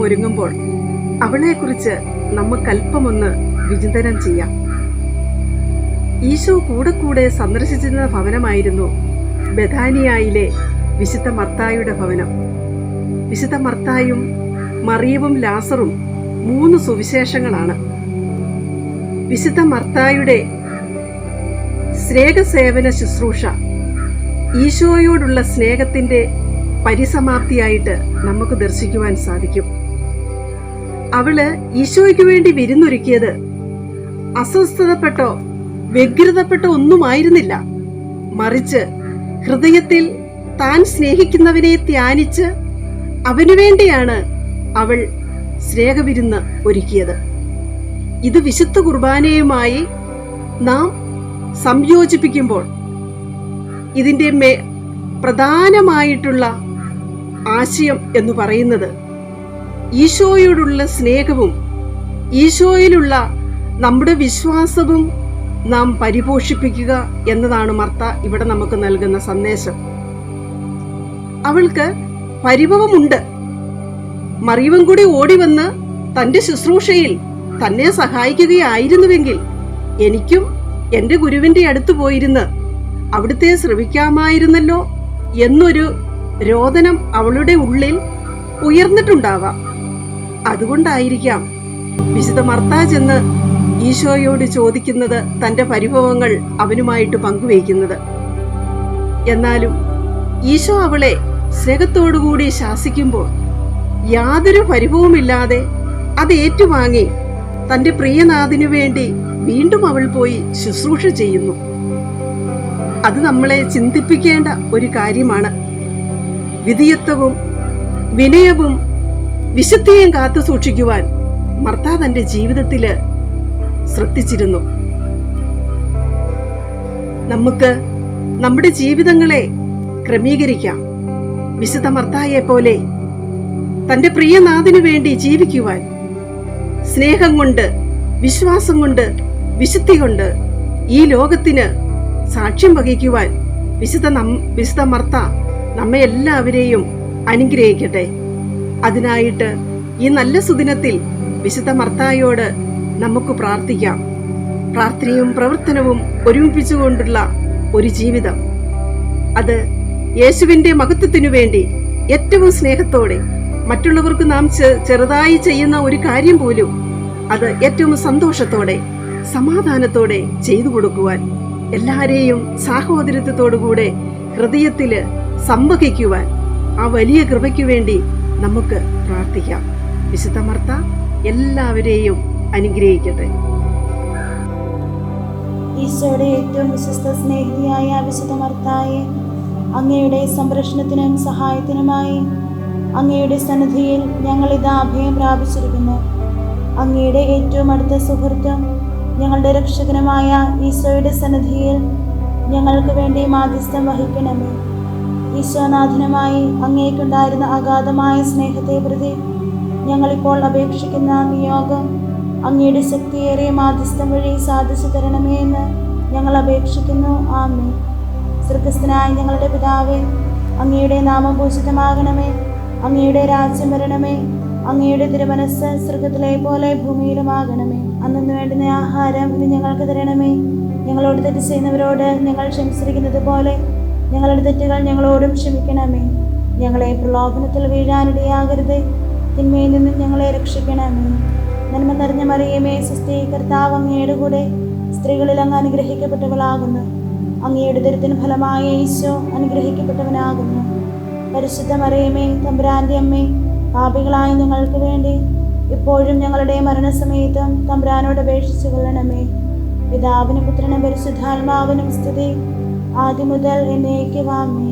ഒരുങ്ങുമ്പോൾ അവളെക്കുറിച്ച് നമുക്ക് അല്പമൊന്ന് വിചിന്തനം ചെയ്യാം. ഈശോ കൂടെ കൂടെ സന്ദർശിച്ചിരുന്ന ഭവനമായിരുന്നു ബഥാനിയായിലെ വിശുദ്ധ മർത്തായുടെ ഭവനം. വിശുദ്ധ മർത്തായും മറിയവും ലാസറും മൂന്ന് സുവിശേഷങ്ങളാണ്. വിശുദ്ധ മർത്തായുടെ സ്നേഹസേവന ശുശ്രൂഷ ഈശോയോടുള്ള സ്നേഹത്തിന്റെ പരിസമാപ്തിയായിട്ട് നമുക്ക് ദർശിക്കുവാൻ സാധിക്കും. അവൾ ഈശോയ്ക്ക് വേണ്ടി വിരുന്നൊരുക്കിയത് അസ്വസ്ഥതപ്പെട്ടോ വ്യഗ്രതപ്പെട്ടോ ഒന്നുമായിരുന്നില്ല. മറിച്ച് ഹൃദയത്തിൽ താൻ സ്നേഹിക്കുന്നവനെ ധ്യാനിച്ച് അവനു വേണ്ടിയാണ് അവൾ സ്നേഹവിരുന്ന് ഒരുക്കിയത്. ഇത് വിശുദ്ധ കുർബാനയുമായി നാം സംയോജിപ്പിക്കുമ്പോൾ ഇതിന്റെ മേ പ്രധാനമായിട്ടുള്ള ആശയം എന്ന് പറയുന്നത്. ഈശോയോടുള്ള സ്നേഹവും ഈശോയിലുള്ള നമ്മുടെ വിശ്വാസവും നാം പരിപോഷിപ്പിക്കുക എന്നതാണ് മർത്ത ഇവിടെ നമുക്ക് നൽകുന്ന സന്ദേശം. അവൾക്ക് പരിഭവമുണ്ട്. മറിയവും കൂടി ഓടി വന്ന് തന്റെ ശുശ്രൂഷയിൽ തന്നെ സഹായിക്കുകയായിരുന്നുവെങ്കിൽ എനിക്കും എന്റെ ഗുരുവിന്റെ അടുത്ത് പോയിരുന്ന് അവിടുത്തെ ശ്രവിക്കാമായിരുന്നല്ലോ എന്നൊരു രോദനം അവളുടെ ഉള്ളിൽ ഉയർന്നിട്ടുണ്ടാവാം. അതുകൊണ്ടായിരിക്കാം വിശുദ്ധ മർത്താ ചെന്ന് ഈശോയോട് ചോദിക്കുന്നത് തന്റെ പരിഭവങ്ങൾ അവനുമായിട്ട് പങ്കുവയ്ക്കുന്നത്. എന്നാലും ഈശോ അവളെ സ്നേഹത്തോടുകൂടി ശാസിക്കുമ്പോൾ യാതൊരു പരിഭവമില്ലാതെ അത് ഏറ്റുവാങ്ങി തന്റെ പ്രിയനാഥിനു വേണ്ടി വീണ്ടും അവൾ പോയി ശുശ്രൂഷ ചെയ്യുന്നു. അത് നമ്മളെ ചിന്തിപ്പിക്കേണ്ട ഒരു കാര്യമാണ്. വിധിയത്വവും വിനയവും വിശുദ്ധിയും കാത്തു സൂക്ഷിക്കുവാൻ മർത്ത തന്റെ ജീവിതത്തിൽ ശ്രദ്ധിച്ചിരുന്നു. നമുക്ക് നമ്മുടെ ജീവിതങ്ങളെ ക്രമീകരിക്കാം. വിശുദ്ധ മർത്തായെ പോലെ തന്റെ പ്രിയനാഥിനു വേണ്ടി ജീവിക്കുവാൻ സ്നേഹം കൊണ്ട് വിശ്വാസം കൊണ്ട് വിശുദ്ധി കൊണ്ട് ഈ ലോകത്തിന് സാക്ഷ്യം വഹിക്കുവാൻ വിശുദ്ധ വിശുദ്ധ മർത്ത നമ്മെ എല്ലാവരെയും അനുഗ്രഹിക്കട്ടെ. അതിനായിട്ട് ഈ നല്ല സുദിനത്തിൽ വിശുദ്ധ മർത്തായോട് നമുക്ക് പ്രാർത്ഥിക്കാം. പ്രാർത്ഥനയും പ്രവർത്തനവും ഒരുമിപ്പിച്ചുകൊണ്ടുള്ള ഒരു ജീവിതം. അത് യേശുവിന്റെ മഹത്വത്തിനു വേണ്ടി ഏറ്റവും സ്നേഹത്തോടെ മറ്റുള്ളവർക്ക് നാം ചെറുതായി ചെയ്യുന്ന ഒരു കാര്യം പോലും അത് ഏറ്റവും സന്തോഷത്തോടെ സമാധാനത്തോടെ ചെയ്തു കൊടുക്കുവാൻ എല്ലാരെയും സാഹോദര്യത്തോടുകൂടെ ഹൃദയത്തിൽ സംവഹിക്കുവാൻ ആ വലിയ കൃപയ്ക്ക് വേണ്ടി നമുക്ക് പ്രാർത്ഥിക്കാം. വിശുദ്ധ മർത്ത എല്ലാവരെയും അനുഗ്രഹിക്കട്ടെ. ഈശോയുടെ ഏറ്റവും വിശ്വസ്ത സ്നേഹിതയായ വിശുദ്ധ മർത്തായെ അങ്ങയുടെ സംരക്ഷണത്തിനും സഹായത്തിനുമായി അങ്ങയുടെ സന്നിധിയിൽ ഞങ്ങൾ ഞങ്ങളിതാ അഭയം പ്രാപിച്ചിരിക്കുന്നു. അങ്ങയുടെ ഏറ്റവും അടുത്ത സുഹൃത്തും ഞങ്ങളുടെ രക്ഷകനുമായ ഈശോയുടെ സന്നിധിയിൽ ഞങ്ങൾക്ക് വേണ്ടി മാധ്യസ്ഥം വഹിക്കണമേ. ഈശോനാഥനുമായി അങ്ങേക്കുണ്ടായിരുന്ന അഗാധമായ സ്നേഹത്തെ പ്രതി ഞങ്ങളിപ്പോൾ അപേക്ഷിക്കുന്ന നിയോഗം അങ്ങയുടെ ശക്തിയേറെ മാധ്യസ്ഥം വഴി സാധിച്ചു തരണമേ എന്ന് ഞങ്ങൾ അപേക്ഷിക്കുന്നു. ആമേ സ്വർഗസ്ഥനായ ഞങ്ങളുടെ പിതാവേ അങ്ങയുടെ നാമം പൂജിതമാകണമേ. അങ്ങയുടെ രാജ്യം വരണമേ. അങ്ങയുടെ തിരുമനസ് സ്വർഗത്തിലെ പോലെ ഭൂമിയിലുമാകണമേ. അന്നു വേണ്ടുന്ന ആഹാരം ഇന്ന് ഞങ്ങൾക്ക് തരണമേ. ഞങ്ങളോട് തെറ്റ് ചെയ്യുന്നവരോട് ഞങ്ങൾ ക്ഷമിച്ചിരിക്കുന്നത് പോലെ ഞങ്ങളുടെ തെറ്റുകൾ ഞങ്ങളോടും ക്ഷമിക്കണമേ. ഞങ്ങളെ പ്രലോഭനത്തിൽ വീഴാനിടയാകരുത് തിന്മയിൽ നിന്നും ഞങ്ങളെ രക്ഷിക്കണമേ. നന്മ നിറഞ്ഞ മറിയമേ സുസ്ഥി കർത്താവ് അങ്ങയുടെ കൂടെ സ്ത്രീകളിൽ അങ്ങ് അനുഗ്രഹിക്കപ്പെട്ടവളാകുന്നു. അങ്ങയുടെ ദരിദ്രത്തിന് ഫലമായ ഈശോ അനുഗ്രഹിക്കപ്പെട്ടവനാകുന്നു. പരിശുദ്ധ മറിയമേ തമ്പുരാന്റെ അമ്മേ പാപികളായ ഞങ്ങൾക്ക് വേണ്ടി ഇപ്പോഴും ഞങ്ങളുടെ മരണസമയത്തും തമ്പുരാനോട് അപേക്ഷിച്ചു കൊള്ളണമേ പിതാവിനും പുത്രനും പരിശുദ്ധാത്മാവിനും സ്തുതി. ആദ്യം മുതൽ എന്നേക്കുവാമേ